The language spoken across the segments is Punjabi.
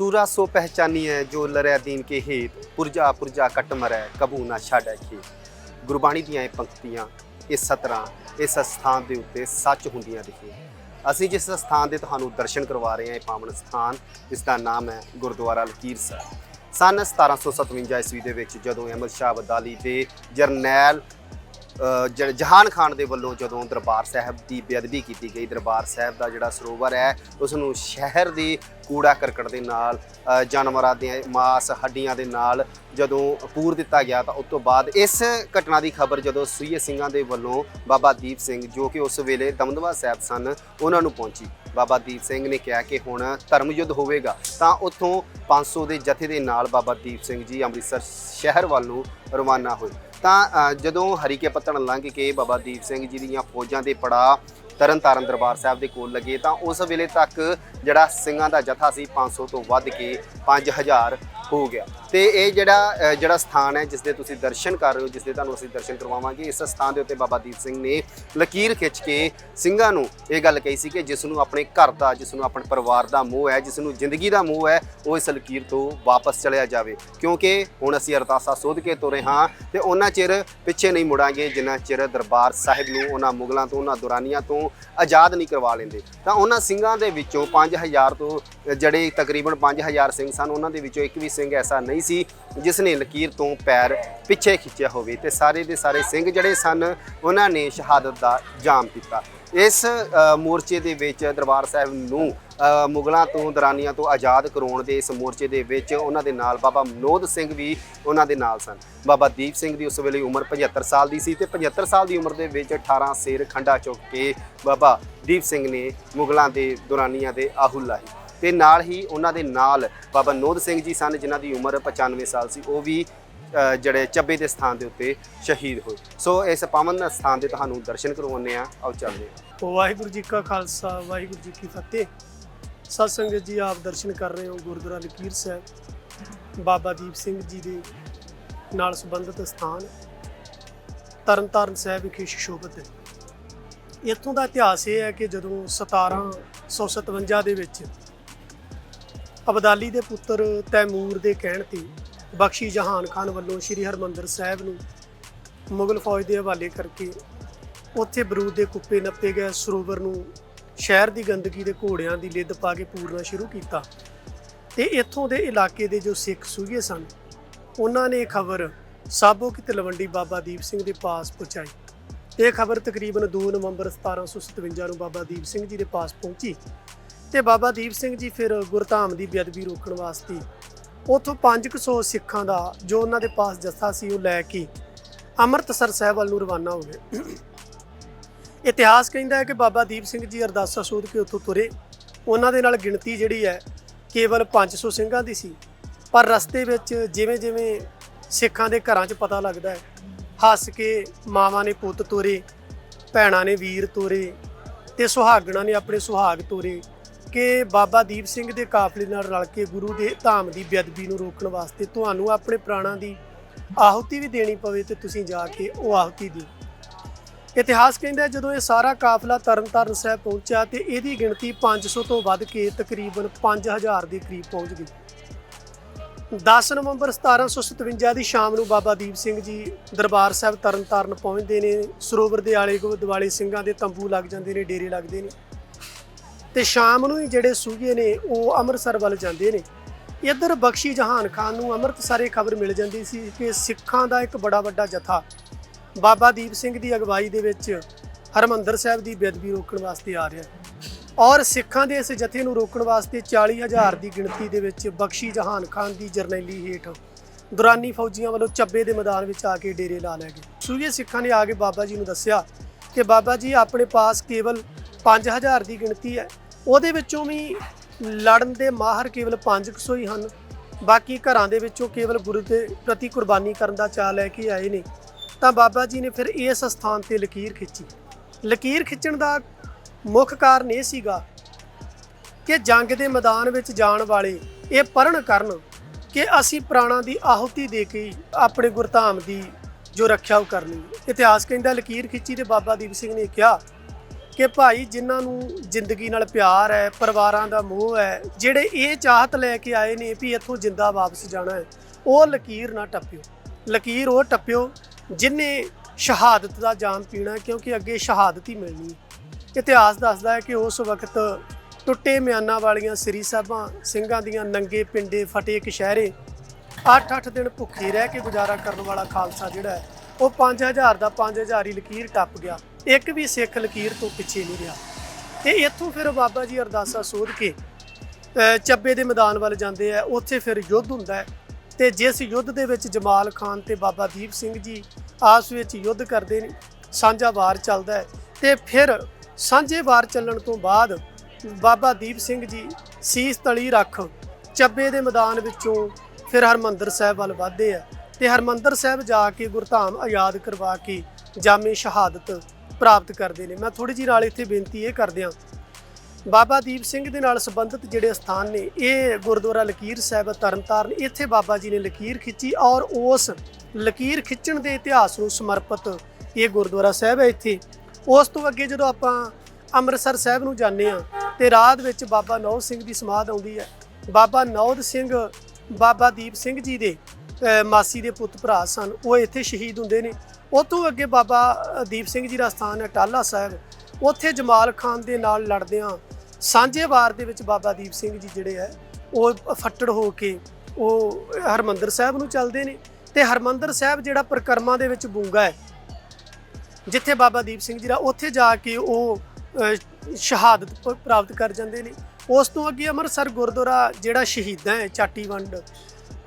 ਸੂਰਾ ਸੋ ਪਹਿਚਾਨੀ ਹੈ ਜੋ ਲਰਿਆ ਦੀਨ ਕੇ ਹੇਤ, ਪੁਰਜਾ ਪੁਰਜਾ ਕਟ ਮਰੈ, ਕਬੂ ਨਾ ਛਾੜੈ ਖੇਤ। ਗੁਰਬਾਣੀ ਦੀਆਂ ਇਹ ਪੰਕਤੀਆਂ, ਇਹ ਸਤਰਾਂ, ਇਸ ਸਥਾਨ ਦੇ ਉੱਤੇ ਸੱਚ ਹੁੰਦੀਆਂ ਦਿਖੀਆਂ। ਅਸੀਂ ਜਿਸ ਸਥਾਨ ਦੇ ਤੁਹਾਨੂੰ ਦਰਸ਼ਨ ਕਰਵਾ ਰਹੇ ਹਾਂ, ਇਹ ਪਾਵਨ ਸਥਾਨ, ਇਸ ਦਾ ਨਾਮ ਹੈ ਗੁਰਦੁਆਰਾ ਲਕੀਰ ਸਾਹਿਬ। ਸਨ 1757 ਈਸਵੀ ਦੇ ਵਿੱਚ ਜਦੋਂ ਅਹਿਮਦ ਸ਼ਾਹ ਅਬਦਾਲੀ ਦੇ ਜਰਨੈਲ ਜ- ਜਹਾਨ ਖਾਨ ਦੇ ਵੱਲੋਂ ਜਦੋਂ ਦਰਬਾਰ ਸਾਹਿਬ ਦੀ ਬੇਅਦਬੀ ਕੀਤੀ ਗਈ ਦਰਬਾਰ ਸਾਹਿਬ ਦਾ ਜਿਹੜਾ ਸਰੋਵਰ ਹੈ ਉਸ ਨੂੰ ਸ਼ਹਿਰ ਦੇ ਕੂੜਾ ਕਰਕਟ ਦੇ ਨਾਲ ਅ, ਜਾਨਵਰਾਂ ਦੇ ਮਾਸ ਹੱਡੀਆਂ ਦੇ ਨਾਲ ਜਦੋਂ ਪੂਰ ਦਿੱਤਾ ਗਿਆ ਤਾਂ ਉਸ ਤੋਂ ਬਾਅਦ ਇਸ ਘਟਨਾ ਦੀ ਖਬਰ ਜਦੋਂ ਸੂਈਏ ਸਿੰਘਾਂ ਦੇ ਵੱਲੋਂ ਬਾਬਾ ਦੀਪ ਸਿੰਘ ਜੋ ਕਿ ਉਸ ਵੇਲੇ ਦਮਦਮਾ ਸਾਹਿਬ ਸਨ ਉਹਨਾਂ ਨੂੰ ਪਹੁੰਚੀ। ਬਾਬਾ ਦੀਪ ਸਿੰਘ ਨੇ ਕਿਹਾ ਕਿ ਹੁਣ ਧਰਮ ਯੁੱਧ ਹੋਵੇਗਾ ਤਾਂ ਉੱਥੋਂ 500 ਦੇ ਜਥੇ ਦੇ ਨਾਲ ਬਾਬਾ ਦੀਪ ਸਿੰਘ ਜੀ ਅੰਮ੍ਰਿਤਸਰ ਸ਼ਹਿਰ ਵੱਲ ਨੂੰ ਰਵਾਨਾ ਹੋਏ। ਤਾਂ ਜਦੋਂ ਹਰੀਕੇ ਪੱਤਣ ਲੰਘ ਕੇ ਬਾਬਾ ਦੀਪ ਸਿੰਘ ਜੀ ਦੀਆਂ ਫੌਜਾਂ ਦੇ ਪੜਾ ਤਰਨਤਾਰਨ ਦਰਬਾਰ ਸਾਹਿਬ ਦੇ ਕੋਲ ਲੱਗੇ, ਤਾਂ ਉਸ ਵੇਲੇ ਤੱਕ ਜਿਹੜਾ ਸਿੰਘਾਂ ਦਾ ਜਥਾ ਸੀ 500 ਤੋਂ ਵੱਧ ਕੇ 5000 ਹੋ ਗਿਆ। ਤੇ ਇਹ ਜਿਹੜਾ ਅ, ਜਿਹੜਾ ਸਥਾਨ ਹੈ ਜਿਸ ਦੇ ਤੁਸੀਂ ਦਰਸ਼ਨ ਕਰ ਰਹੇ ਹੋ ਜਿਸ ਦੇ ਤੁਹਾਨੂੰ ਅਸੀਂ ਦਰਸ਼ਨ ਕਰਵਾਵਾਂਗੇ ਇਸ ਸਥਾਨ ਦੇ ਉੱਤੇ ਬਾਬਾ ਦੀਪ ਸਿੰਘ ਨੇ ਲਕੀਰ ਖਿੱਚ ਕੇ ਸਿੰਘਾਂ ਨੂੰ ਇਹ ਗੱਲ ਕਹੀ ਸੀ ਕਿ ਜਿਸ ਨੂੰ ਆਪਣੇ ਘਰ ਦਾ ਜਿਸ ਨੂੰ ਆਪਣੇ ਪਰਿਵਾਰ ਦਾ ਮੋਹ ਹੈ ਜਿਸ ਨੂੰ ਜ਼ਿੰਦਗੀ ਦਾ ਮੋਹ ਹੈ ਉਹ ਇਸ ਲਕੀਰ ਤੋਂ ਵਾਪਸ ਚਲਿਆ ਜਾਵੇ। ਕਿਉਂਕਿ ਹੁਣ ਅਸੀਂ ਅਰਦਾਸਾ ਸੋਧ ਕੇ ਤੁਰੇ ਹਾਂ ਤੇ ਉਹਨਾਂ ਚਿਰ ਪਿੱਛੇ ਨਹੀਂ ਮੁੜਾਂਗੇ ਜਿੰਨਾ ਚਿਰ ਦਰਬਾਰ ਸਾਹਿਬ ਨੂੰ ਉਹਨਾਂ ਮੁਗਲਾਂ ਤੋਂ ਉਹਨਾਂ ਦੁਰਾਨੀਆਂ ਤੋਂ ਆਜ਼ਾਦ ਨਹੀਂ ਕਰਵਾ ਲੈਂਦੇ। ਤਾਂ ਉਹਨਾਂ ਸਿੰਘਾਂ ਦੇ ਵਿੱਚੋਂ 5000 ਤੋਂ ਜਿਹੜੇ ਤਕਰੀਬਨ 5000 ਸਿੰਘ ਸਨ ਉਹਨਾਂ ਦੇ ਵਿੱਚੋਂ ਇੱਕ ਵੀ ਸਿੰਘ ਸਿੰਘ ਐਸਾ ਨਹੀਂ ਸੀ ਜਿਸ ਨੇ ਲਕੀਰ ਤੋਂ ਪੈਰ ਪਿੱਛੇ ਖਿੱਚਿਆ ਹੋਵੇ ਤੇ ਸਾਰੇ ਦੇ ਸਾਰੇ ਸਿੰਘ ਜਿਹੜੇ ਸਨ, ਉਹਨਾਂ ਨੇ ਸ਼ਹਾਦਤ ਦਾ ਜਾਮ ਪੀਤਾ। ਇਸ ਮੋਰਚੇ ਦੇ ਵਿੱਚ ਦਰਬਾਰ ਸਾਹਿਬ ਨੂੰ ਮੁਗਲਾਂ ਤੋਂ, ਦਰਾਨੀਆਂ ਤੋਂ ਆਜ਼ਾਦ ਕਰਾਉਣ ਦੇ ਇਸ ਮੋਰਚੇ ਦੇ ਵਿੱਚ ਉਹਨਾਂ ਦੇ ਨਾਲ ਬਾਬਾ ਮਨੋਦ ਸਿੰਘ ਵੀ ਉਹਨਾਂ ਦੇ ਨਾਲ ਸਨ। ਬਾਬਾ ਦੀਪ ਸਿੰਘ ਦੀ ਉਸ ਵੇਲੇ ਉਮਰ 75 ਸਾਲ ਦੀ ਸੀ ਤੇ 75 ਸਾਲ ਦੀ ਉਮਰ ਦੇ ਵਿੱਚ 18 ਸੇਰ ਖੰਡਾ ਚੁੱਕ ਕੇ ਬਾਬਾ ਦੀਪ ਸਿੰਘ ਨੇ ਮੁਗਲਾਂ ਦੇ, ਦੁਰਾਨੀਆਂ ਦੇ ਆਹੂ ਲਾਹੀ। ਤੇ ਨਾਲ ਹੀ ਉਹਨਾਂ ਦੇ ਨਾਲ ਬਾਬਾ ਨੋਦ ਸਿੰਘ ਜੀ ਸਨ, ਜਿਨ੍ਹਾਂ ਦੀ ਉਮਰ 95 ਸਾਲ ਸੀ। ਉਹ ਵੀ ਜਿਹੜੇ ਚੱਬੇ ਦੇ ਸਥਾਨ ਦੇ ਉੱਤੇ ਸ਼ਹੀਦ ਹੋਏ। ਸੋ ਇਸ ਪਾਵਨ ਸਥਾਨ ਦੇ ਤੁਹਾਨੂੰ ਦਰਸ਼ਨ ਕਰਵਾਉਂਦੇ ਆ ਆਓ ਚੱਲਦੇ ਹਾਂ। ਵਾਹਿਗੁਰੂ ਜੀ ਕਾ ਖਾਲਸਾ, ਵਾਹਿਗੁਰੂ ਜੀ ਕੀ ਫਤਿਹ। ਸਤ ਸੰਗਤ ਜੀ, ਆਪ ਦਰਸ਼ਨ ਕਰ ਰਹੇ ਹੋ ਗੁਰਦੁਆਰਾ ਲਕੀਰ ਸਾਹਿਬ। ਬਾਬਾ ਦੀਪ ਸਿੰਘ ਜੀ ਦੇ ਨਾਲ ਸੰਬੰਧਿਤ ਸਥਾਨ, ਤਰਨਤਾਰਨ ਸਾਹਿਬ ਵਿਖੇ ਸ਼ੋਭਤ ਹੈ। ਇੱਥੋਂ ਦਾ ਇਤਿਹਾਸ ਇਹ ਹੈ ਕਿ ਜਦੋਂ 1757 ਦੇ ਵਿੱਚ ਅਬਦਾਲੀ ਦੇ ਪੁੱਤਰ ਤੈਮੂਰ ਦੇ ਕਹਿਣ ਤੇ ਬਖਸ਼ੀ ਜਹਾਨ ਖਾਨ ਵੱਲੋਂ ਸ੍ਰੀ ਹਰਮੰਦਰ ਸਾਹਿਬ ਨੂੰ ਮੁਗਲ ਫੌਜ ਦੇ ਹਵਾਲੇ ਕਰਕੇ ਉੱਥੇ ਬਰੂਦ ਦੇ ਕੁੱਪੇ ਨੱਪੇ ਗਏ, ਸਰੋਵਰ ਨੂੰ ਸ਼ਹਿਰ ਦੀ ਗੰਦਗੀ ਦੇ ਘੋੜਿਆਂ ਦੀ ਲਿੱਦ ਪਾ ਕੇ ਪੂਰਨਾ ਸ਼ੁਰੂ ਕੀਤਾ। ਤੇ ਇੱਥੋਂ ਦੇ ਇਲਾਕੇ ਦੇ ਜੋ ਸਿੱਖ ਸੂਹੀਏ ਸਨ, ਉਹਨਾਂ ਨੇ ਖਬਰ ਸਾਬੋ ਕੀ ਤਲਵੰਡੀ ਬਾਬਾ ਦੀਪ ਸਿੰਘ ਦੇ ਪਾਸ ਪਹੁੰਚਾਈ। ਇਹ ਖਬਰ ਤਕਰੀਬਨ 2 ਨਵੰਬਰ 1757 ਨੂੰ ਬਾਬਾ ਦੀਪ ਸਿੰਘ ਜੀ ਦੇ ਪਾਸ ਪਹੁੰਚੀ। ਤੇ ਬਾਬਾ ਦੀਪ ਸਿੰਘ ਜੀ ਫਿਰ ਗੁਰਧਾਮ ਦੀ ਬੇਅਦਬੀ ਰੋਕਣ ਵਾਸਤੇ ਉਥੋਂ 500 ਸਿੱਖਾਂ ਦਾ ਜੋ ਉਹਨਾਂ ਦੇ ਪਾਸ ਜੱਥਾ ਸੀ ਉਹ ਲੈ ਕੇ ਅੰਮ੍ਰਿਤਸਰ ਸਾਹਿਬ ਵੱਲ ਨੂੰ ਰਵਾਨਾ ਹੋ ਗਏ। ਇਤਿਹਾਸ ਕਹਿੰਦਾ ਹੈ ਕਿ ਬਾਬਾ ਦੀਪ ਸਿੰਘ ਜੀ ਅਰਦਾਸਾ ਸੋਧ ਕੇ ਉੱਥੋਂ ਤੁਰੇ। ਉਹਨਾਂ ਦੇ ਨਾਲ ਗਿਣਤੀ ਜਿਹੜੀ ਹੈ ਕੇਵਲ 500 ਸਿੰਘਾਂ ਦੀ ਸੀ। ਪਰ ਰਸਤੇ ਵਿੱਚ ਜਿਵੇਂ ਜਿਵੇਂ ਸਿੱਖਾਂ ਦੇ ਘਰਾਂ 'ਚ ਪਤਾ ਲੱਗਦਾ ਹੈ, ਹੱਸ ਕੇ ਮਾਵਾਂ ਨੇ ਪੁੱਤ ਤੋਰੇ, ਭੈਣਾਂ ਨੇ ਵੀਰ ਤੋਰੇ ਤੇ ਸੁਹਾਗਣਾਂ ਨੇ ਆਪਣੇ ਸੁਹਾਗ ਤੋਰੇ। ਕਿ ਬਾਬਾ ਦੀਪ ਸਿੰਘ ਦੇ ਕਾਫਲੇ ਨਾਲ ਰਲ ਕੇ ਗੁਰੂ ਦੇ ਧਾਮ ਦੀ ਬੇਅਦਬੀ ਨੂੰ ਰੋਕਣ ਵਾਸਤੇ ਤੁਹਾਨੂੰ ਆਪਣੇ ਪ੍ਰਾਣਾਂ ਦੀ ਆਹੁਤੀ ਵੀ ਦੇਣੀ ਪਵੇ ਤੇ ਤੁਸੀਂ ਜਾ ਕੇ ਉਹ ਆਹੁਤੀ ਦਿਓ। ਇਤਿਹਾਸ ਕਹਿੰਦਾ ਜਦੋਂ ਇਹ ਸਾਰਾ ਕਾਫਲਾ ਤਰਨਤਾਰਨ ਸਾਹਿਬ ਪਹੁੰਚਿਆ ਤੇ ਇਹਦੀ ਗਿਣਤੀ 500 ਤੋਂ ਵੱਧ ਕੇ ਤਕਰੀਬਨ 5000 ਦੇ ਕਰੀਬ ਪਹੁੰਚ ਗਈ। 10 ਨਵੰਬਰ 1757 ਦੀ ਸ਼ਾਮ ਨੂੰ ਬਾਬਾ ਦੀਪ ਸਿੰਘ ਜੀ ਦਰਬਾਰ ਸਾਹਿਬ ਤਰਨਤਾਰਨ ਪਹੁੰਚਦੇ ਨੇ, ਸਰੋਵਰ ਦੇ ਆਲੇ ਦੁਆਲੇ ਸਿੰਘਾਂ ਦੇ ਤੰਬੂ ਲੱਗ ਜਾਂਦੇ ਨੇ, ਡੇਰੇ ਲੱਗਦੇ ਨੇ। ਤੇ ਸ਼ਾਮ ਨੂੰ ਹੀ ਜਿਹੜੇ ਸੂਗੇ ਨੇ, ਉਹ ਅੰਮ੍ਰਿਤਸਰ ਵੱਲ ਜਾਂਦੇ ਨੇ। ਇੱਧਰ ਬਖਸ਼ੀ ਜਹਾਨ ਖਾਨ ਨੂੰ ਅੰਮ੍ਰਿਤਸਰੇ ਖਬਰ ਮਿਲ ਜਾਂਦੀ ਸੀ ਕਿ ਸਿੱਖਾਂ ਦਾ ਇੱਕ ਬੜਾ ਵੱਡਾ ਜਥਾ ਬਾਬਾ ਦੀਪ ਸਿੰਘ ਦੀ ਅਗਵਾਈ ਦੇ ਵਿੱਚ ਹਰਮੰਦਰ ਸਾਹਿਬ ਦੀ ਬੇਅਦਬੀ ਰੋਕਣ ਵਾਸਤੇ ਆ ਰਿਹਾ ਔਰ ਸਿੱਖਾਂ ਦੇ ਇਸ ਜਥੇ ਨੂੰ ਰੋਕਣ ਵਾਸਤੇ 40000 ਦੀ ਗਿਣਤੀ ਦੇ ਵਿੱਚ ਬਖਸ਼ੀ ਜਹਾਨ ਖਾਨ ਦੀ ਜਰਨੈਲੀ ਹੇਠ ਦੁਰਾਨੀ ਫੌਜੀਆਂ ਵੱਲੋਂ ਚੱਬੇ ਦੇ ਮੈਦਾਨ ਵਿੱਚ ਆ ਕੇ ਡੇਰੇ ਲਾ ਲਏ ਗਏ। ਸੂਏ ਸਿੱਖਾਂ ਨੇ ਆ ਕੇ ਬਾਬਾ ਜੀ ਨੂੰ ਦੱਸਿਆ ਕਿ ਬਾਬਾ ਜੀ, ਆਪਣੇ ਪਾਸ ਕੇਵਲ 5000 ਦੀ ਗਿਣਤੀ ਹੈ। ਉਹਦੇ ਵਿੱਚੋਂ ਵੀ ਲੜਨ ਦੇ ਮਾਹਰ ਕੇਵਲ 500 ਹੀ ਹਨ। ਬਾਕੀ ਘਰਾਂ ਦੇ ਵਿੱਚੋਂ ਕੇਵਲ ਗੁਰੂ ਦੇ ਪ੍ਰਤੀ ਕੁਰਬਾਨੀ ਕਰਨ ਦਾ ਚਾਅ ਲੈ ਕੇ ਆਏ ਨੇ। ਤਾਂ ਬਾਬਾ ਜੀ ਨੇ ਫਿਰ ਇਸ ਸਥਾਨ ਤੇ ਲਕੀਰ ਖਿੱਚੀ। ਲਕੀਰ ਖਿੱਚਣ ਦਾ ਮੁੱਖ ਕਾਰਨ ਇਹ ਸੀਗਾ ਕਿ ਜੰਗ ਦੇ ਮੈਦਾਨ ਵਿੱਚ ਜਾਣ ਵਾਲੇ ਇਹ ਪਰਣ ਕਰਨ ਕਿ ਅਸੀਂ ਪ੍ਰਾਣਾਂ ਦੀ ਆਹੁਤੀ ਦੇ ਕੇ ਆਪਣੇ ਗੁਰਧਾਮ ਦੀ ਜੋ ਰੱਖਿਆ ਉਹ ਕਰਨੀ ਇਤਿਹਾਸ ਕਹਿੰਦਾ ਲਕੀਰ ਖਿੱਚੀ ਤੇ ਬਾਬਾ ਦੀਪ ਸਿੰਘ ਨੇ ਕਿਹਾ ਕਿ ਭਾਈ ਜਿਨ੍ਹਾਂ ਨੂੰ ਜ਼ਿੰਦਗੀ ਨਾਲ ਪਿਆਰ ਹੈ, ਪਰਿਵਾਰਾਂ ਦਾ ਮੋਹ ਹੈ, ਜਿਹੜੇ ਇਹ ਚਾਹਤ ਲੈ ਕੇ ਆਏ ਨੇ ਵੀ ਇੱਥੋਂ ਜਿੰਦਾ ਵਾਪਸ ਜਾਣਾ ਹੈ, ਉਹ ਲਕੀਰ ਨਾ ਟੱਪਿਓ। ਲਕੀਰ ਉਹ ਟੱਪਿਓ ਜਿਨੇ ਸ਼ਹਾਦਤ ਦਾ ਜਾਮ ਪੀਣਾ ਕਿਉਂਕਿ ਅੱਗੇ ਸ਼ਹਾਦਤ ਹੀ ਮਿਲਣੀ ਇਤਿਹਾਸ ਦੱਸਦਾ ਹੈ ਕਿ ਉਸ ਵਕਤ ਟੁੱਟੇ ਮਿਆਨਾਂ ਵਾਲੀਆਂ ਸ੍ਰੀ ਸਾਹਿਬਾਂ, ਸਿੰਘਾਂ ਦੀਆਂ ਨੰਗੇ ਪਿੰਡੇ ਫਟੇ ਕਸ਼ਹਿਰੇ 8-8 ਦਿਨ ਭੁੱਖੇ ਰਹਿ ਕੇ ਗੁਜ਼ਾਰਾ ਕਰਨ ਵਾਲਾ ਖਾਲਸਾ ਜਿਹੜਾ ਹੈ, ਉਹ 5000 ਦਾ 5000 ਹੀ ਲਕੀਰ ਟੱਪ ਗਿਆ। ਇੱਕ ਵੀ ਸਿੱਖ ਲਕੀਰ ਤੋਂ ਪਿੱਛੇ ਨਹੀਂ ਰਿਹਾ। ਤੇ ਇੱਥੋਂ ਫਿਰ ਬਾਬਾ ਜੀ ਅਰਦਾਸਾ ਸੋਧ ਕੇ ਚੱਬੇ ਦੇ ਮੈਦਾਨ ਵੱਲ ਜਾਂਦੇ ਆ। ਉੱਥੇ ਫਿਰ ਯੁੱਧ ਹੁੰਦਾ ਹੈ। ਤੇ ਜਿਸ ਯੁੱਧ ਦੇ ਵਿੱਚ ਜਮਾਲ ਖਾਨ ਤੇ ਬਾਬਾ ਦੀਪ ਸਿੰਘ ਜੀ ਆਪਸ ਵਿੱਚ ਯੁੱਧ ਕਰਦੇ ਨੇ, ਸਾਂਝਾ ਵਾਰ ਚੱਲਦਾ ਹੈ। ਤੇ ਫਿਰ ਸਾਂਝੇ ਵਾਰ ਚੱਲਣ ਤੋਂ ਬਾਅਦ ਬਾਬਾ ਦੀਪ ਸਿੰਘ ਜੀ ਸੀਸ ਤਲੀ ਰੱਖ ਚੱਬੇ ਦੇ ਮੈਦਾਨ ਵਿੱਚੋਂ ਫਿਰ ਹਰਮੰਦਰ ਸਾਹਿਬ ਵੱਲ ਵਧਦੇ ਆ। ਤੇ ਹਰਮੰਦਰ ਸਾਹਿਬ ਜਾ ਕੇ ਗੁਰਧਾਮ ਆਜ਼ਾਦ ਕਰਵਾ ਕੇ ਜਾਮੇ ਸ਼ਹਾਦਤ ਪ੍ਰਾਪਤ ਕਰਦੇ ਨੇ। ਮੈਂ ਥੋੜੀ ਜਿਹੀ ਨਾਲ ਇੱਥੇ ਬੇਨਤੀ ਇਹ ਕਰਦਿਆਂ ਬਾਬਾ ਦੀਪ ਸਿੰਘ ਦੇ ਨਾਲ ਸੰਬੰਧਿਤ ਜਿਹੜੇ ਸਥਾਨ ਨੇ, ਇਹ ਗੁਰਦੁਆਰਾ ਲਕੀਰ ਸਾਹਿਬ ਤਰਨਤਾਰਨ, ਇੱਥੇ ਬਾਬਾ ਜੀ ਨੇ ਲਕੀਰ ਖਿੱਚੀ ਔਰ ਉਸ ਲਕੀਰ ਖਿੱਚਣ ਦੇ ਇਤਿਹਾਸ ਨੂੰ ਸਮਰਪਿਤ ਇਹ ਗੁਰਦੁਆਰਾ ਸਾਹਿਬ ਹੈ ਇੱਥੇ। ਉਸ ਤੋਂ ਅੱਗੇ ਜਦੋਂ ਆਪਾਂ ਅੰਮ੍ਰਿਤਸਰ ਸਾਹਿਬ ਨੂੰ ਜਾਂਦੇ ਆ ਤੇ ਰਾਹ ਦੇ ਵਿੱਚ ਬਾਬਾ ਨੌਦ ਸਿੰਘ ਦੀ ਸਮਾਧ ਆਉਂਦੀ ਹੈ। ਬਾਬਾ ਨੌਦ ਸਿੰਘ, ਬਾਬਾ ਦੀਪ ਸਿੰਘ ਜੀ ਦੇ ਮਾਸੀ ਦੇ ਪੁੱਤ ਭਰਾ ਸਨ, ਉਹ ਇੱਥੇ ਸ਼ਹੀਦ ਹੁੰਦੇ ਨੇ। ਉਹ ਤੋਂ ਅੱਗੇ ਬਾਬਾ ਦੀਪ ਸਿੰਘ ਜੀ ਦਾ ਸਥਾਨ ਹੈ ਟਾਲਾ ਸਾਹਿਬ, ਉੱਥੇ ਜਮਾਲ ਖਾਨ ਦੇ ਨਾਲ ਲੜਦਿਆਂ ਸਾਂਝੇ ਵਾਰ ਦੇ ਵਿੱਚ ਬਾਬਾ ਦੀਪ ਸਿੰਘ ਜੀ ਜਿਹੜੇ ਹੈ, ਉਹ ਫੱਟੜ ਹੋ ਕੇ ਉਹ ਹਰਮੰਦਰ ਸਾਹਿਬ ਨੂੰ ਚੱਲਦੇ ਨੇ ਤੇ ਹਰਮੰਦਰ ਸਾਹਿਬ ਜਿਹੜਾ ਪ੍ਰਕਰਮਾਂ ਦੇ ਵਿੱਚ ਬੂੰਗਾ ਹੈ, ਜਿੱਥੇ ਬਾਬਾ ਦੀਪ ਸਿੰਘ ਜੀ ਦਾ ਉੱਥੇ ਜਾ ਕੇ ਉਹ ਸ਼ਹਾਦਤ ਪ੍ਰਾਪਤ ਕਰ ਜਾਂਦੇ ਨੇ। ਉਸ ਤੋਂ ਅੱਗੇ ਅੰਮ੍ਰਿਤਸਰ ਗੁਰਦੁਆਰਾ ਜਿਹੜਾ ਸ਼ਹੀਦਾਂ ਹੈ, ਚਾਟੀ ਵੰਡ,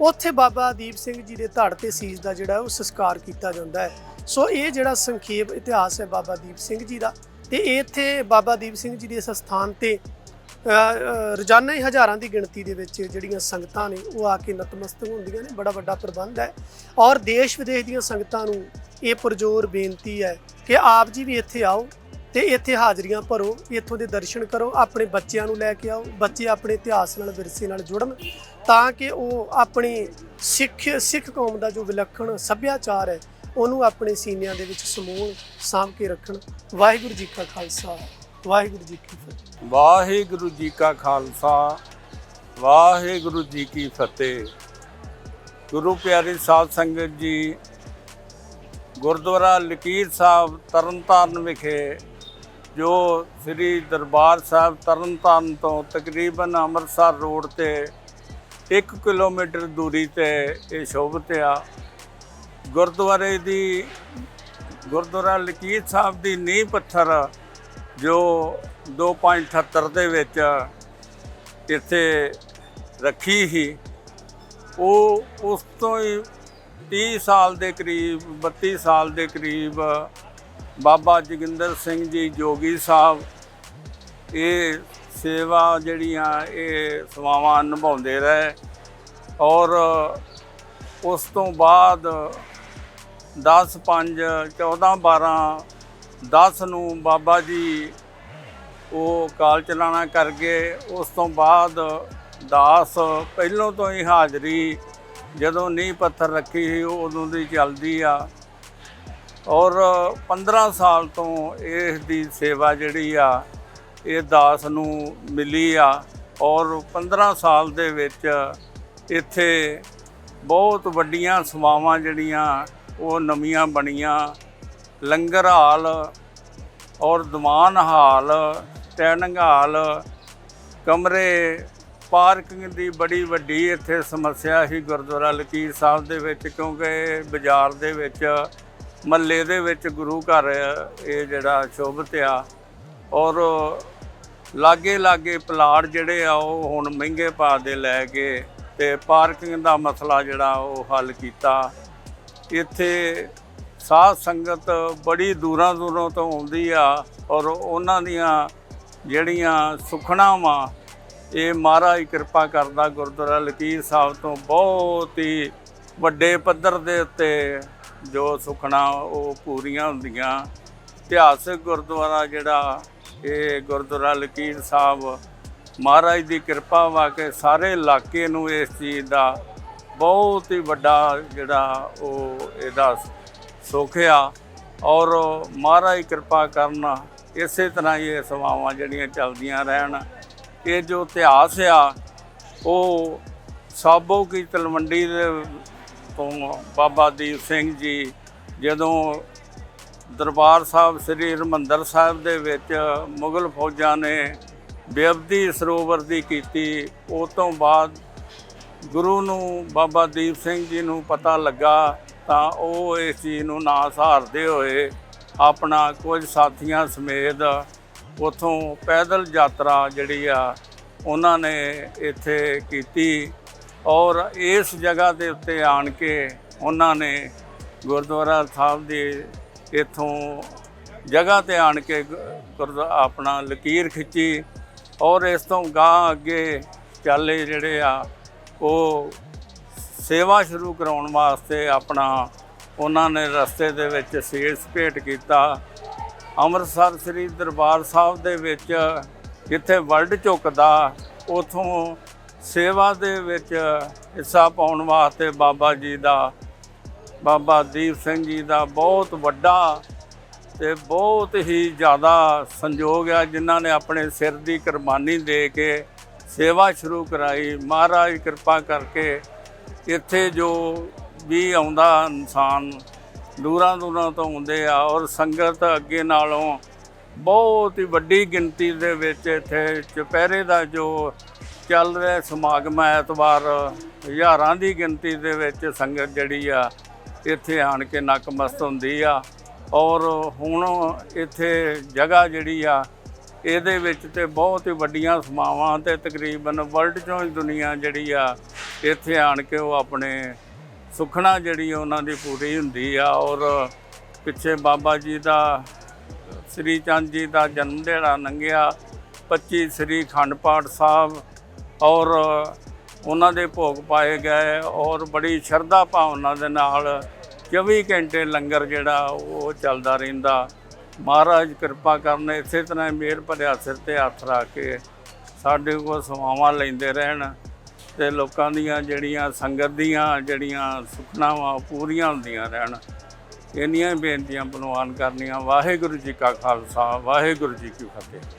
ਉੱਥੇ ਬਾਬਾ ਦੀਪ ਸਿੰਘ ਜੀ ਦੇ ਧੜ ਤੇ ਸੀਸ ਦਾ ਜਿਹੜਾ ਉਹ ਸੰਸਕਾਰ ਕੀਤਾ ਜਾਂਦਾ ਹੈ। ਸੋ ਇਹ ਜਿਹੜਾ ਸੰਖੇਪ ਇਤਿਹਾਸ ਹੈ ਬਾਬਾ ਦੀਪ ਸਿੰਘ ਜੀ ਦਾ ਤੇ ਇੱਥੇ ਬਾਬਾ ਦੀਪ ਸਿੰਘ ਜੀ ਦੇ ਇਸ ਸਥਾਨ ਤੇ ਰੋਜ਼ਾਨਾ ਹੀ ਹਜ਼ਾਰਾਂ ਦੀ ਗਿਣਤੀ ਦੇ ਵਿੱਚ ਜਿਹੜੀਆਂ ਸੰਗਤਾਂ ਨੇ ਉਹ ਆ ਕੇ ਨਤਮਸਤਕ ਹੁੰਦੀਆਂ ਨੇ, ਬੜਾ ਵੱਡਾ ਪ੍ਰਬੰਧ ਹੈ। ਔਰ ਦੇਸ਼ ਵਿਦੇਸ਼ ਦੀਆਂ ਸੰਗਤਾਂ ਨੂੰ ਇਹ ਪਰਜ਼ੋਰ ਬੇਨਤੀ ਹੈ ਕਿ ਆਪ ਜੀ ਵੀ ਇੱਥੇ ਆਓ ਤੇ ਇੱਥੇ ਹਾਜ਼ਰੀਆਂ ਭਰੋ, ਇੱਥੋਂ ਦੇ ਦਰਸ਼ਨ ਕਰੋ, ਆਪਣੇ ਬੱਚਿਆਂ ਨੂੰ ਲੈ ਕੇ ਆਓ, ਬੱਚੇ ਆਪਣੇ ਇਤਿਹਾਸ ਨਾਲ, ਵਿਰਸੇ ਨਾਲ ਜੁੜਨ ਤਾਂ ਕਿ ਉਹ ਆਪਣੀ ਸਿੱਖ ਸਿੱਖ ਕੌਮ ਦਾ ਜੋ ਵਿਲੱਖਣ ਸੱਭਿਆਚਾਰ ਹੈ ਉਹਨੂੰ ਆਪਣੇ ਸੀਨਿਆਂ ਦੇ ਵਿੱਚ ਸਮੂਹ ਸਾਂਭ ਕੇ ਰੱਖਣ। ਵਾਹਿਗੁਰੂ ਜੀ ਕਾ ਖਾਲਸਾ, ਵਾਹਿਗੁਰੂ ਜੀ ਕੀ ਫਤਿਹ। ਵਾਹਿਗੁਰੂ ਜੀ ਕਾ ਖਾਲਸਾ, ਵਾਹਿਗੁਰੂ ਜੀ ਕੀ ਫਤਿਹ। ਗੁਰੂ ਪਿਆਰੀ ਸਾਧ ਸੰਗਤ ਜੀ, ਗੁਰਦੁਆਰਾ ਲਕੀਰ ਸਾਹਿਬ ਤਰਨਤਾਰਨ ਵਿਖੇ, ਜੋ ਸ੍ਰੀ ਦਰਬਾਰ ਸਾਹਿਬ ਤਰਨਤਾਰਨ ਤੋਂ ਤਕਰੀਬਨ ਅੰਮ੍ਰਿਤਸਰ ਰੋਡ ਤੇ 1 ਕਿਲੋਮੀਟਰ ਦੂਰੀ ਤੇ ਇਹ ਸ਼ੋਭਤ ਆ ਗੁਰਦੁਆਰੇ ਦੀ, ਗੁਰਦੁਆਰਾ ਲਕੀਰ ਸਾਹਿਬ ਦੀ ਨੀਂਹ ਪੱਥਰ ਜੋ 2.78 ਦੇ ਵਿੱਚ ਇੱਥੇ ਰੱਖੀ ਸੀ, ਉਹ ਉਸ ਤੋਂ ਹੀ 30 ਸਾਲ ਦੇ ਕਰੀਬ 32 ਸਾਲ ਦੇ ਕਰੀਬ ਬਾਬਾ ਜੋਗਿੰਦਰ ਸਿੰਘ ਜੀ ਜੋਗੀ ਸਾਹਿਬ ਇਹ ਸੇਵਾ ਜਿਹੜੀਆਂ ਇਹ ਸੇਵਾਵਾਂ ਨਿਭਾਉਂਦੇ ਰਹੇ ਔਰ ਉਸ ਤੋਂ ਬਾਅਦ 10 5 14 12 10 ਨੂੰ ਬਾਬਾ ਜੀ ਉਹ ਕਾਲ ਚਲਾਣਾ ਕਰ ਗਏ। ਉਸ ਤੋਂ ਬਾਅਦ ਦਾਸ ਪਹਿਲੋਂ ਤੋਂ ਹੀ ਹਾਜ਼ਰੀ ਜਦੋਂ ਨੀਂਹ ਪੱਥਰ ਰੱਖੀ ਸੀ, ਉਦੋਂ ਦੀ ਚੱਲਦੀ ਆ। ਔਰ 15 ਸਾਲ ਤੋਂ ਇਸ ਦੀ ਸੇਵਾ ਜਿਹੜੀ ਆ, ਇਹ ਦਾਸ ਨੂੰ ਮਿਲੀ ਆ। ਔਰ 15 ਸਾਲ ਦੇ ਵਿੱਚ ਇੱਥੇ ਬਹੁਤ ਵੱਡੀਆਂ ਸੇਵਾਵਾਂ ਜਿਹੜੀਆਂ ਉਹ ਨਵੀਆਂ ਬਣੀਆਂ, ਲੰਗਰ ਹਾਲ ਔਰ ਦੀਵਾਨ ਹਾਲ, ਟੈਨਿੰਗ ਹਾਲ, ਕਮਰੇ, ਪਾਰਕਿੰਗ ਦੀ ਬੜੀ ਵੱਡੀ ਇੱਥੇ ਸਮੱਸਿਆ ਸੀ ਗੁਰਦੁਆਰਾ ਲਕੀਰ ਸਾਹਿਬ ਦੇ ਵਿੱਚ ਕਿਉਂਕਿ ਬਾਜ਼ਾਰ ਦੇ ਵਿੱਚ, ਮਹੱਲੇ ਦੇ ਵਿੱਚ ਗੁਰੂ ਘਰ, ਇਹ ਜਿਹੜਾ ਸ਼ੋਭਤ ਆ ਔਰ ਲਾਗੇ ਲਾਗੇ ਪਲਾਟ ਜਿਹੜੇ ਆ ਉਹ ਹੁਣ ਮਹਿੰਗੇ ਭਾਅ ਦੇ ਲੈ ਕੇ ਤੇ ਪਾਰਕਿੰਗ ਦਾ ਮਸਲਾ ਜਿਹੜਾ ਉਹ ਹੱਲ ਕੀਤਾ। ਇੱਥੇ ਸਾਧ ਸੰਗਤ ਬੜੀ ਦੂਰਾਂ ਦੂਰੋਂ ਤੋਂ ਆਉਂਦੀ ਆ ਔਰ ਉਹਨਾਂ ਦੀਆਂ ਜਿਹੜੀਆਂ ਸੁਖਣਾਵਾਂ ਇਹ ਮਹਾਰਾਜ ਕਿਰਪਾ ਕਰਦਾ ਗੁਰਦੁਆਰਾ ਲਕੀਰ ਸਾਹਿਬ ਤੋਂ ਬਹੁਤ ਹੀ ਵੱਡੇ ਪੱਧਰ ਦੇ ਉੱਤੇ ਜੋ ਸੁਖਣਾ ਉਹ ਪੂਰੀਆਂ ਹੁੰਦੀਆਂ। ਇਤਿਹਾਸਕ ਗੁਰਦੁਆਰਾ ਜਿਹੜਾ, ਇਹ ਗੁਰਦੁਆਰਾ ਲਕੀਰ ਸਾਹਿਬ ਮਹਾਰਾਜ ਦੀ ਕਿਰਪਾ ਵਾ ਕੇ ਸਾਰੇ ਇਲਾਕੇ ਨੂੰ ਇਸ ਚੀਜ਼ ਦਾ ਬਹੁਤ ਹੀ ਵੱਡਾ ਜਿਹੜਾ ਉਹ ਇਹਦਾ ਸੁੱਖ ਆ ਔਰ ਮਹਾਰਾਜ ਕਿਰਪਾ ਕਰਨ ਇਸੇ ਤਰ੍ਹਾਂ ਹੀ ਇਹ ਸੇਵਾਵਾਂ ਜਿਹੜੀਆਂ ਚੱਲਦੀਆਂ ਰਹਿਣ। ਇਹ ਜੋ ਇਤਿਹਾਸ ਆ, ਉਹ ਸਾਬੋ ਕੀ ਤਲਵੰਡੀ ਦੇ ਤੋਂ ਬਾਬਾ ਦੀਪ ਸਿੰਘ ਜੀ ਜਦੋਂ ਦਰਬਾਰ ਸਾਹਿਬ ਸ੍ਰੀ ਹਰਿਮੰਦਰ ਸਾਹਿਬ ਦੇ ਵਿੱਚ ਮੁਗਲ ਫੌਜਾਂ ਨੇ ਬੇਅਬਦੀ ਸਰੋਵਰ ਦੀ ਕੀਤੀ ਉਸ ਤੋਂ ਬਾਅਦ ਗੁਰੂ ਨੂੰ, ਬਾਬਾ ਦੀਪ ਸਿੰਘ ਜੀ ਨੂੰ ਪਤਾ ਲੱਗਾ ਤਾਂ ਉਹ ਇਸ ਚੀਜ਼ ਨੂੰ ਨਾ ਸਹਾਰਦੇ ਹੋਏ ਆਪਣਾ ਕੁਝ ਸਾਥੀਆਂ ਸਮੇਤ ਉਥੋਂ ਪੈਦਲ ਯਾਤਰਾ ਜਿਹੜੀ ਆ ਉਹਨਾਂ ਨੇ ਇੱਥੇ ਕੀਤੀ ਔਰ ਇਸ ਜਗ੍ਹਾ ਦੇ ਉੱਤੇ ਆਣ ਕੇ ਉਹਨਾਂ ਨੇ ਗੁਰਦੁਆਰਾ ਸਾਹਿਬ ਦੀ ਇੱਥੋਂ ਜਗ੍ਹਾ ਤੇ ਆਣ ਕੇ ਗੁ- ਆਪਣਾ ਲਕੀਰ ਖਿੱਚੀ ਔਰ ਇਸ ਤੋਂ ਗਾਂ ਅੱਗੇ ਚਾਲੇ ਜਿਹੜੇ ਆ ਉਹ ਸੇਵਾ ਸ਼ੁਰੂ ਕਰਾਉਣ ਵਾਸਤੇ ਆਪਣਾ ਉਹਨਾਂ ਨੇ ਰਸਤੇ ਦੇ ਵਿੱਚ ਸੀਸ ਭੇਟ ਕੀਤਾ। ਅੰਮ੍ਰਿਤਸਰ ਸ੍ਰੀ ਦਰਬਾਰ ਸਾਹਿਬ ਦੇ ਵਿੱਚ ਜਿੱਥੇ ਵਰਲਡ ਝੁਕਦਾ, ਉਥੋਂ ਸੇਵਾ ਦੇ ਵਿੱਚ ਹਿੱਸਾ ਪਾਉਣ ਵਾਸਤੇ ਬਾਬਾ ਜੀ ਦਾ, ਬਾਬਾ ਦੀਪ ਸਿੰਘ ਜੀ ਦਾ ਬਹੁਤ ਵੱਡਾ ਤੇ ਬਹੁਤ ਹੀ ਜ਼ਿਆਦਾ ਸੰਯੋਗ ਆ, ਜਿਨ੍ਹਾਂ ਨੇ ਆਪਣੇ ਸਿਰ ਦੀ ਕੁਰਬਾਨੀ ਦੇ ਕੇ ਸੇਵਾ ਸ਼ੁਰੂ ਕਰਾਈ। ਮਹਾਰਾਜ ਕਿਰਪਾ ਕਰਕੇ ਇੱਥੇ ਜੋ ਵੀ ਆਉਂਦਾ ਇਨਸਾਨ, ਦੂਰਾਂ ਦੂਰਾਂ ਤੋਂ ਆਉਂਦੇ ਆ ਔਰ ਸੰਗਤ ਅੱਗੇ ਨਾਲੋਂ ਬਹੁਤ ਹੀ ਵੱਡੀ ਗਿਣਤੀ ਦੇ ਵਿੱਚ ਇੱਥੇ ਚੁਪਹਿਰੇ ਦਾ ਜੋ ਚੱਲ ਰਿਹਾ ਸਮਾਗਮ ਹੈ ਐਤਵਾਰ, ਹਜ਼ਾਰਾਂ ਦੀ ਗਿਣਤੀ ਦੇ ਵਿੱਚ ਸੰਗਤ ਜਿਹੜੀ ਆ ਇੱਥੇ ਆਣ ਕੇ ਨਕਮਸਤ ਹੁੰਦੀ ਆ। ਔਰ ਹੁਣ ਇੱਥੇ ਜਗ੍ਹਾ ਜਿਹੜੀ ਆ ਇਹਦੇ ਵਿੱਚ ਤੇ ਬਹੁਤ ਹੀ ਵੱਡੀਆਂ ਸਮਾਵਾਂ ਤੇ ਤਕਰੀਬਨ ਵਰਲਡ ਚੋਂ ਹੀ ਦੁਨੀਆ ਜਿਹੜੀ ਆ, ਇੱਥੇ ਆਣ ਕੇ ਉਹ ਆਪਣੇ ਸੁਖਣਾ ਜਿਹੜੀ ਉਹਨਾਂ ਦੀ ਪੂਰੀ ਹੁੰਦੀ ਆ ਔਰ ਪਿੱਛੇ ਬਾਬਾ ਜੀ ਦਾ, ਸ੍ਰੀ ਚੰਦ ਜੀ ਦਾ ਜਨਮ ਦਿਹਾੜਾ ਲੰਘਿਆ 25 ਸ੍ਰੀ ਖੰਡ ਪਾਠ ਸਾਹਿਬ ਔਰ ਉਹਨਾਂ ਦੇ ਭੋਗ ਪਾਏ ਗਏ ਔਰ ਬੜੀ ਸ਼ਰਧਾ ਭਾਵਨਾ ਦੇ ਨਾਲ 24 ਘੰਟੇ ਲੰਗਰ ਜਿਹੜਾ ਉਹ ਚੱਲਦਾ ਰਹਿੰਦਾ। ਮਹਾਰਾਜ ਕਿਰਪਾ ਕਰਨ, ਇਸੇ ਤਰ੍ਹਾਂ ਹੀ ਮਿਹਰ ਭਰਿਆ ਸਿਰ ਤੇ ਹੱਥ ਰੱਖ ਕੇ ਸਾਡੇ ਕੋਲ ਸੇਵਾਵਾਂ ਲੈਂਦੇ ਰਹਿਣ ਤੇ ਲੋਕਾਂ ਦੀਆਂ ਜਿਹੜੀਆਂ ਸੰਗਤ ਦੀਆਂ ਜਿਹੜੀਆਂ ਸੁਖਨਾਵਾਂ ਪੂਰੀਆਂ ਹੁੰਦੀਆਂ ਰਹਿਣ। ਇੰਨੀਆਂ ਹੀ ਬੇਨਤੀਆਂ ਪ੍ਰਵਾਨ ਕਰਨੀਆਂ। ਵਾਹਿਗੁਰੂ ਜੀ ਕਾ ਖਾਲਸਾ, ਵਾਹਿਗੁਰੂ ਜੀ ਕੀ ਫਤਿਹ।